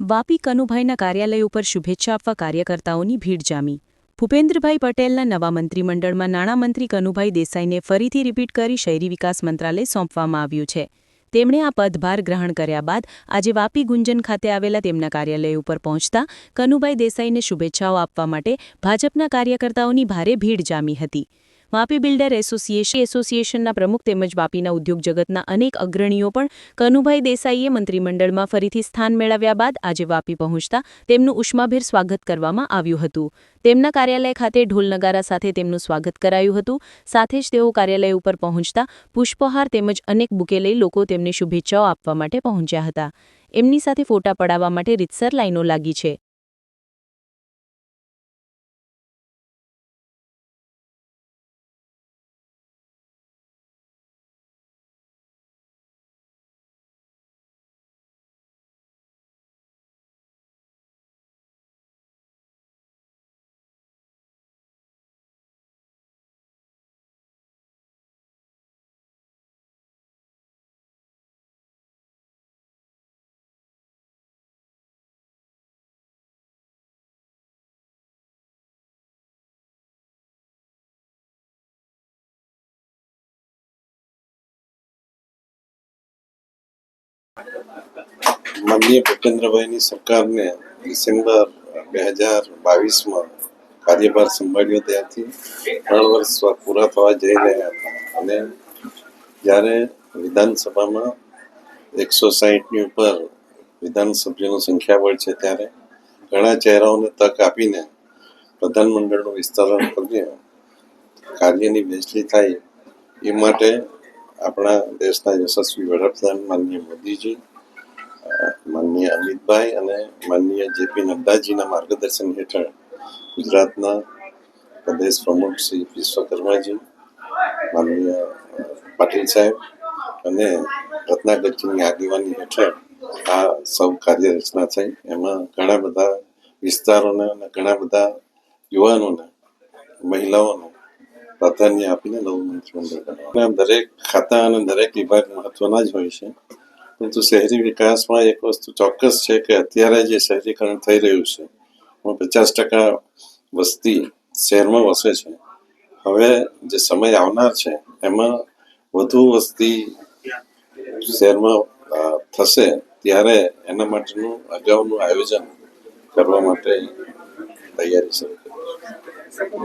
વાપી કનુભાઈના કાર્યાલય ઉપર શુભેચ્છા આપવા કાર્યકર્તાઓની ભીડ જામી. ભૂપેન્દ્રભાઈ પટેલના નવા મંત્રીમંડળમાં નાણામંત્રી કનુભાઈ દેસાઈને ફરીથી રિપીટ કરી શહેરી વિકાસ મંત્રાલય સોંપવામાં આવ્યું છે. તેમણે આ પદભાર ગ્રહણ કર્યા બાદ આજે વાપી ગુંજન ખાતે આવેલા તેમના કાર્યાલય ઉપર પહોંચતા કનુભાઈ દેસાઈને શુભેચ્છાઓ આપવા માટે ભાજપના કાર્યકર્તાઓની ભારે ભીડ જામી હતી. વાપી બિલ્ડર એસોસિએશન એસોસિએશનના પ્રમુખ તેમજ વાપીના ઉદ્યોગ જગતના અનેક અગ્રણીઓ પણ કનુભાઈ દેસાઈએ મંત્રીમંડળમાં ફરીથી સ્થાન મેળવ્યા બાદ આજે વાપી પહોંચતા તેમનું ઉષ્માભેર સ્વાગત કરવામાં આવ્યું હતું. તેમના કાર્યાલય ખાતે ઢોલ નગારા સાથે તેમનું સ્વાગત કરાયું હતું. સાથે જ તેઓ કાર્યાલય ઉપર પહોંચતા પુષ્પહાર તેમજ અનેક બુકે લઈ લોકો તેમને શુભેચ્છાઓ આપવા માટે પહોંચ્યા હતા. એમની સાથે ફોટા પડાવવા માટે રીતસર લાઈનો લાગી છે. માનનીય ભૂપેન્દ્રભાઈની સરકારને ડિસેમ્બર બે હજાર બાવીસમાં કાર્યભાર સંભાળ્યો ત્યારથી ત્રણ વર્ષ પૂરા થવા જઈ રહ્યા હતા. અને જ્યારે વિધાનસભામાં એકસો સાહીઠની ઉપર વિધાનસભ્યોનું સંખ્યાબળ છે ત્યારે ઘણા ચહેરાઓને તક આપીને પ્રધાનમંડળનું વિસ્તરણ કરીને કાર્યની વહેંચણી થાય એ માટે આપણા દેશના યશસ્વી વડાપ્રધાન માનનીય મોદીજી માનનીય અમિતભાઈ અને માનનીય જેપી નડ્ડાજીના માર્ગદર્શન હેઠળ ગુજરાતના પ્રદેશ પ્રમુખ શ્રી વિશ્વકર્માજી, માનનીય પાટીલ સાહેબ અને રત્નાગરજીની આગેવાની હેઠળ આ સૌ કાર્ય રચના થઈ. એમાં ઘણા બધા વિસ્તારોને અને ઘણા બધા યુવાનોને, મહિલાઓને પ્રાધાન્ય આપીને નવું મંત્રીમંડળ બનાવવાનું આમ દરેક ખાતા અને દરેક વિભાગ મહત્વના જ હોય છે. પરંતુ શહેરી વિકાસમાં એક વસ્તુ ચોક્કસ છે કે અત્યારે જે શહેરીકરણ થઈ રહ્યું છે, એમાં પચાસ ટકા વસ્તી શહેરમાં વસે છે. હવે જે સમય આવનાર છે, એમાં વધુ વસ્તી શહેરમાં થશે ત્યારે એના માટેનું અગાઉનું આયોજન કરવા માટે તૈયારી શરૂ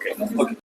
કરી